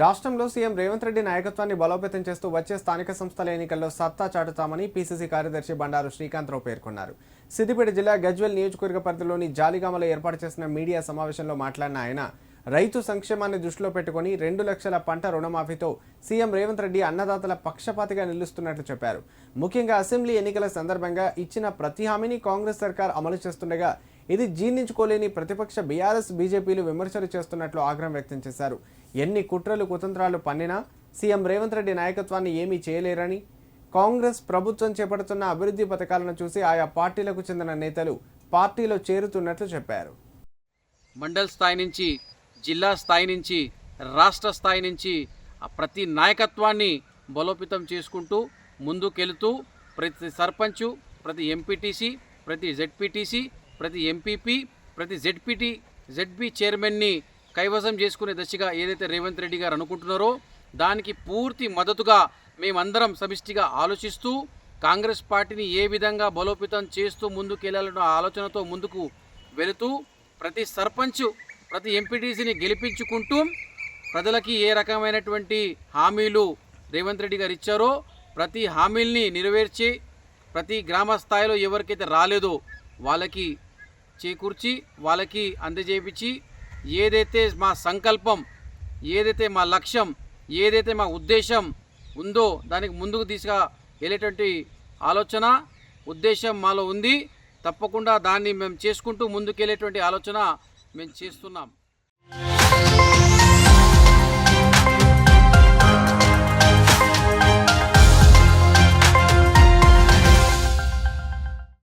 రాష్ట్రంలో సీఎం రేవంత్ రెడ్డి నాయకత్వాన్ని బలోపేతం చేస్తూ వచ్చే స్థానిక సంస్థల ఎన్నికల్లో సత్తా చాటుతామని పీసీసీ కార్యదర్శి బండారు శ్రీకాంతరావు పేర్కొన్నారు. సిద్దిపేట జిల్లా గజ్వెల్ నియోజకవర్గ పరిధిలోని జాలిగామలో ఏర్పాటు చేసిన మీడియా సమావేశంలో మాట్లాడిన ఆయన రైతు సంక్షేమాన్ని దృష్టిలో పెట్టుకుని రెండు లక్షల పంట రుణమాఫీతో సీఎం రేవంత్ రెడ్డి అన్నదాతల పక్షపాతిగా నిలుస్తున్నట్లు చెప్పారు. ముఖ్యంగా అసెంబ్లీ ఎన్నికల సందర్భంగా ఇచ్చిన ప్రతి హామీని కాంగ్రెస్ సర్కార్ అమలు చేస్తుండగా ఇది జీర్ణించుకోలేని ప్రతిపక్ష బీఆర్ఎస్ బీజేపీలు విమర్శలు చేస్తున్నట్లు ఆగ్రహం వ్యక్తం చేశారు. ఎన్ని కుట్రలు కుతంత్రాలు పన్నినా సీఎం రేవంత్ రెడ్డి నాయకత్వాన్ని ఏమీ చేయలేరని కాంగ్రెస్ ప్రభుత్వం చేపడుతున్న అభివృద్ధి పథకాలను చూసి ఆయా పార్టీలకు చెందిన నేతలు పార్టీలో చేరుతున్నట్లు చెప్పారు. మండల్ స్థాయి నుంచి జిల్లా స్థాయి నుంచి రాష్ట్ర స్థాయి నుంచి ప్రతి నాయకత్వాన్ని బలోపేతం చేసుకుంటూ ముందుకెళుతూ ప్రతి సర్పంచు ప్రతి ఎంపీటీసీ ప్రతి జెడ్పీటీసీ ప్రతి ఎంపీపీ ప్రతి జెడ్పీటీ జెడ్పీ చైర్మన్ని కైవసం చేసుకునే దశగా ఏదైతే రేవంత్ రెడ్డి గారు అనుకుంటున్నారో దానికి పూర్తి మద్దతుగా మేమందరం సమిష్టిగా ఆలోచిస్తూ కాంగ్రెస్ పార్టీని ఏ విధంగా బలోపేతం చేస్తూ ముందుకెళ్ళాలన్న ఆలోచనతో ముందుకు వెళుతూ ప్రతి సర్పంచ్ ప్రతి ఎంపీటీసీని గెలిపించుకుంటూ ప్రజలకి ఏ రకమైనటువంటి హామీలు రేవంత్ రెడ్డి గారు ఇచ్చారో ప్రతి హామీల్ని నెరవేర్చి ప్రతి గ్రామ స్థాయిలో ఎవరికైతే రాలేదో వాళ్ళకి చేకూర్చి వాళ్ళకి అందజేపించి ఏదైతే మా సంకల్పం ఏదైతే మా లక్ష్యం ఏదైతే మా ఉద్దేశం ఉందో దానికి ముందుకు తీసుకు వెళ్ళేటువంటి ఆలోచన ఉద్దేశం మాలో ఉంది. తప్పకుండా దాన్ని మేము చేసుకుంటూ ముందుకెళ్ళేటువంటి ఆలోచన మేము చేస్తున్నాం.